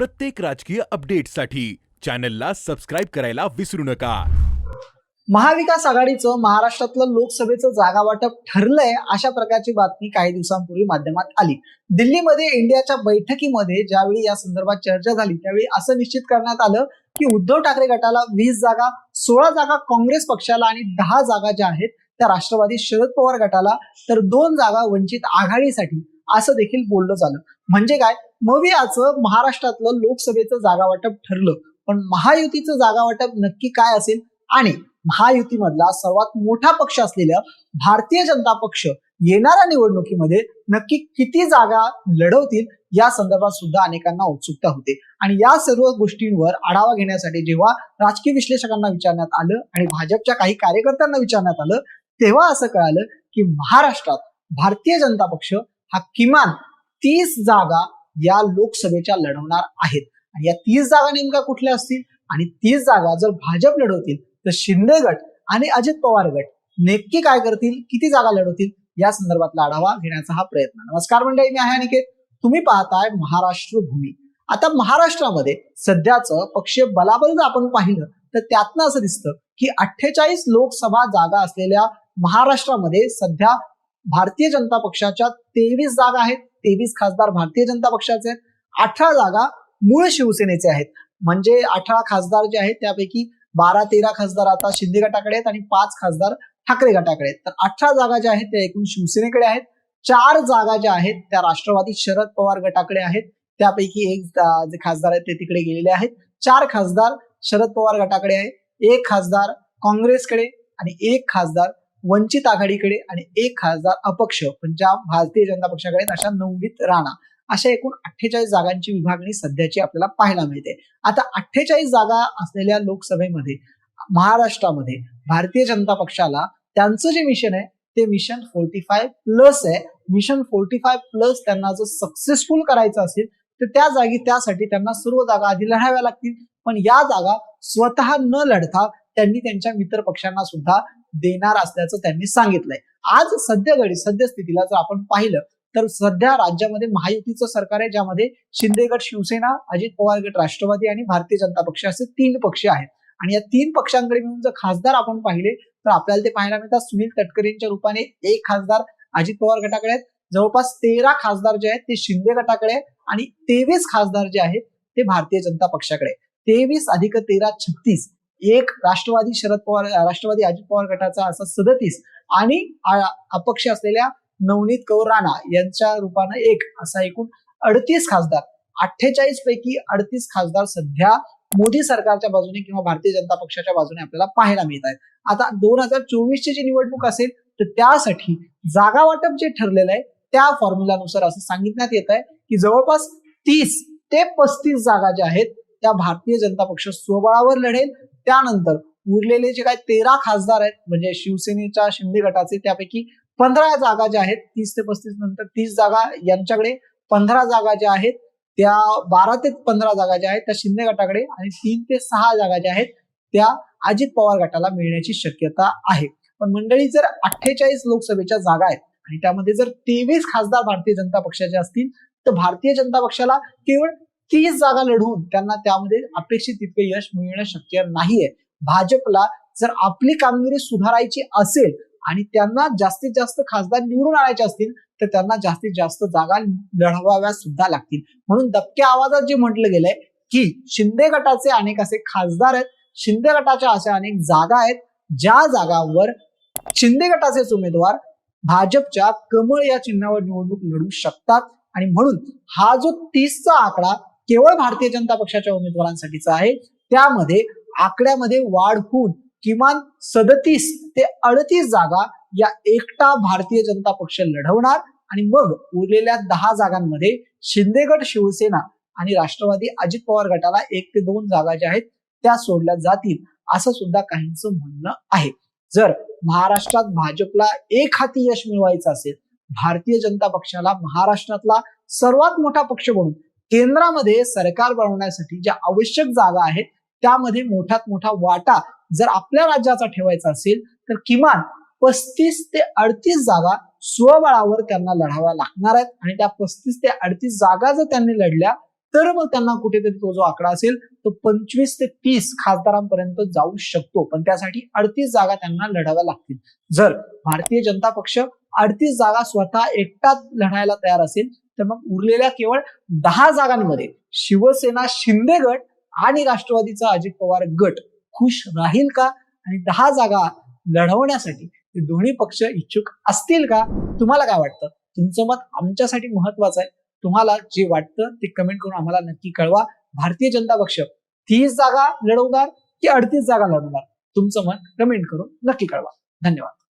प्रत्येक राजकीय अपडेटसाठी चॅनलला सबस्क्राईब करायला विसरू नका. महाविकास आघाडीचं महाराष्ट्रातलं लोकसभेचं जागा वाटप ठरलंय अशा प्रकारची बातमी काही दिवसांपूर्वी माध्यमात आली. दिल्लीमध्ये इंडियाच्या बैठकीमध्ये ज्यावेळी या संदर्भात चर्चा झाली त्यावेळी असं निश्चित करण्यात आलं की उद्धव ठाकरे गटाला वीस जागा सोळा जागा काँग्रेस पक्षाला आणि दहा जागा ज्या आहेत त्या राष्ट्रवादी शरद पवार गटाला तर दोन जागा वंचित आघाडीसाठी असं देखील बोललं झालं. म्हणजे काय? मवियाचं महाराष्ट्रातलं लोकसभेचं जागा वाटप ठरलं. पण महायुतीचं जागा वाटप नक्की काय असेल? आणि महायुतीमधला सर्वात मोठा पक्ष असलेल्या भारतीय जनता पक्ष येणाऱ्या निवडणुकीमध्ये नक्की किती जागा लढवतील? या संदर्भात सुद्धा अनेकांना उत्सुकता होते. आणि या सर्व गोष्टींवर आढावा घेण्यासाठी जेव्हा राजकीय विश्लेषकांना विचारण्यात आलं आणि भाजपच्या काही कार्यकर्त्यांना विचारण्यात आलं तेव्हा असं कळालं की महाराष्ट्रात भारतीय जनता पक्ष हा किमान तीस जागा या लोकसभेच्या लढवणार आहेत. आणि या तीस जागा नेमक्या कुठल्या असतील? आणि तीस जागा जर भाजप लढवतील तर शिंदे गट आणि अजित पवार गट नेमकी काय करतील? किती जागा लढवतील? या संदर्भातला आढावा घेण्याचा हा प्रयत्न. नमस्कार मंडळी मी आहे अनिकेत. तुम्ही पाहताय महाराष्ट्र भूमी. आता महाराष्ट्रामध्ये सध्याचं पक्षीय बलाबल जर आपण पाहिलं तर त्यातनं असं दिसतं की अठ्ठेचाळीस लोकसभा जागा असलेल्या महाराष्ट्रामध्ये सध्या भारतीय जनता पक्षाच्या तेवीस जागा आहेत. तेवीस खासदार भारतीय जनता पक्षाचे आहेत. अठरा जागा मूळ शिवसेनेचे आहेत. म्हणजे अठरा खासदार जे आहेत त्यापैकी बारा तेरा खासदार आता शिंदे गटाकडे आहेत आणि पाच खासदार ठाकरे गटाकडे आहेत. तर अठरा जागा ज्या आहेत त्या एकूण शिवसेनेकडे आहेत. चार जागा ज्या आहेत त्या राष्ट्रवादी शरद पवार गटाकडे आहेत. त्यापैकी एक जे खासदार आहेत ते तिकडे गेलेले आहेत. चार खासदार शरद पवार गटाकडे आहे एक खासदार काँग्रेसकडे आणि एक खासदार वंचित आघाडीकडे आणि एक खासदार अपक्ष पंजाब भारतीय जनता पक्षाकडे अशा नवनीत राणा. अशा एकूण अठ्ठेचाळीस जागांची विभागणी सध्याची आपल्याला पाहायला मिळते. आता अठ्ठेचाळीस जागा असलेल्या लोकसभेमध्ये महाराष्ट्रामध्ये भारतीय जनता पक्षाला त्यांचं जे मिशन आहे ते मिशन फोर्टी फाय प्लस आहे. मिशन फोर्टी फाय प्लस त्यांना जर सक्सेसफुल करायचं असेल तर त्या जागी त्यासाठी त्यांना सर्व जागा आधी लढाव्या लागतील. पण या जागा स्वतः न लढता त्यांनी त्यांच्या मित्र पक्षांना सुद्धा देणार असल्याचं त्यांनी सांगितलंय. आज सध्या सद्यस्थितीला जर आपण पाहिलं तर सध्या राज्यामध्ये महायुतीचं सरकार आहे ज्यामध्ये शिंदे गट शिवसेना अजित पवार गट राष्ट्रवादी आणि भारतीय जनता पक्ष असे तीन पक्ष आहेत. आणि या तीन पक्षांकडे मिळून जर खासदार आपण पाहिले तर आपल्याला ते पाहायला मिळतात सुनील तटकरेंच्या रूपाने एक खासदार अजित पवार गटाकडे आहेत. जवळपास तेरा खासदार जे आहेत ते शिंदे गटाकडे आणि तेवीस खासदार जे आहेत ते भारतीय जनता पक्षाकडे तेवीस अधिक तेरा छत्तीस. एक राष्ट्रवादी शरद पवार राष्ट्रवादी अजित पवार गटाचा असा सदतीस आणि अपक्ष असलेल्या नवनीत कौर राणा यांच्या रूपानं एक असा एकूण अडतीस खासदार. अठ्ठेचाळीस पैकी अडतीस खासदार सध्या मोदी सरकारच्या बाजूने किंवा भारतीय जनता पक्षाच्या बाजूने आपल्याला पाहायला मिळत आहेत. आता दोन हजार चोवीसची जी निवडणूक असेल तर त्यासाठी जागा वाटप जे ठरलेलं आहे त्या फॉर्म्युलानुसार असं सांगितण्यात येत आहे की जवळपास तीस ते पस्तीस जागा ज्या आहेत त्या भारतीय जनता पक्ष स्वबळावर लढेल त्यानंतर उरलेले जे काही तेरा खासदार आहेत म्हणजे शिवसेनेच्या शिंदे गटाचे त्यापैकी पंधरा जागा ज्या आहेत तीस ते पस्तीस नंतर तीस जागा यांच्याकडे पंधरा जागा ज्या आहेत त्या बारा ते पंधरा जागा ज्या आहेत त्या शिंदे गटाकडे आणि तीन ते सहा जागा ज्या आहेत त्या अजित पवार गटाला मिळण्याची शक्यता आहे. पण मंडळी जर अठ्ठेचाळीस लोकसभेच्या जागा आहेत आणि त्यामध्ये जर तेवीस खासदार भारतीय जनता पक्षाचे असतील तर भारतीय जनता पक्षाला केवळ तीच जागा लढवून त्यांना त्यामध्ये अपेक्षित तितके यश मिळणं शक्य नाहीये. भाजपला जर आपली कामगिरी सुधारायची असेल आणि त्यांना जास्तीत जास्त खासदार निवडून आणायचे असतील तर त्यांना जास्तीत जास्त जागा लढवाव्या सुद्धा लागतील. म्हणून दबक्या आवाजात जे म्हटलं गेलंय की शिंदे गटाचे अनेक असे खासदार आहेत शिंदे गटाच्या अशा अनेक जागा आहेत ज्या जागांवर शिंदे गटाचेच उमेदवार भाजपच्या कमळ या चिन्हावर निवडणूक लढू शकतात. आणि म्हणून हा जो तीसचा आकडा केवळ भारतीय जनता पक्षाच्या उमेदवारांसाठीचा आहे. त्यामध्ये आकड्यामध्ये वाढ होऊन किमान सदतीस ते अडतीस जागा या एकटा भारतीय जनता पक्ष लढवणार आणि मग उरलेल्या दहा जागांमध्ये शिंदेगड शिवसेना आणि राष्ट्रवादी अजित पवार गटाला एक ते दोन जागा ज्या आहेत त्या सोडल्या जातील असं सुद्धा काहींचं म्हणणं आहे. जर महाराष्ट्रात भाजपला एक हाती यश मिळवायचं असेल भारतीय जनता पक्षाला महाराष्ट्रातला सर्वात मोठा पक्ष म्हणून केंद्रामध्ये सरकार बनवण्यासाठी ज्या आवश्यक जागा आहेत त्यामध्ये मोठ्यात मोठा वाटा जर आपल्या राज्याचा ठेवायचा असेल तर किमान पस्तीस ते अडतीस जागा स्वबळावर त्यांना लढाव्या लागणार आहेत. आणि त्या पस्तीस ते अडतीस जागा जर त्यांनी लढल्या तर मग त्यांना कुठेतरी तो जो आकडा असेल तो पंचवीस ते तीस खासदारांपर्यंत जाऊ शकतो. पण त्यासाठी अडतीस जागा त्यांना लढाव्या लागतील. जर भारतीय जनता पक्ष अडतीस जागा स्वतः एकटाच लढायला तयार असेल तर मग उरलेल्या केवळ दहा जागांमध्ये शिवसेना शिंदे गट आणि राष्ट्रवादीचा अजित पवार गट खुश राहील का? आणि दहा जागा लढवण्यासाठी ते दोन्ही पक्ष इच्छुक असतील का? तुम्हाला काय वाटतं? तुमचं मत आमच्यासाठी महत्वाचं आहे. तुम्हाला जे वाटतं ते कमेंट करून आम्हाला नक्की कळवा. भारतीय जनता पक्ष तीस जागा लढवणार की अडतीस जागा लढवणार? तुमचं मत कमेंट करून नक्की कळवा. धन्यवाद.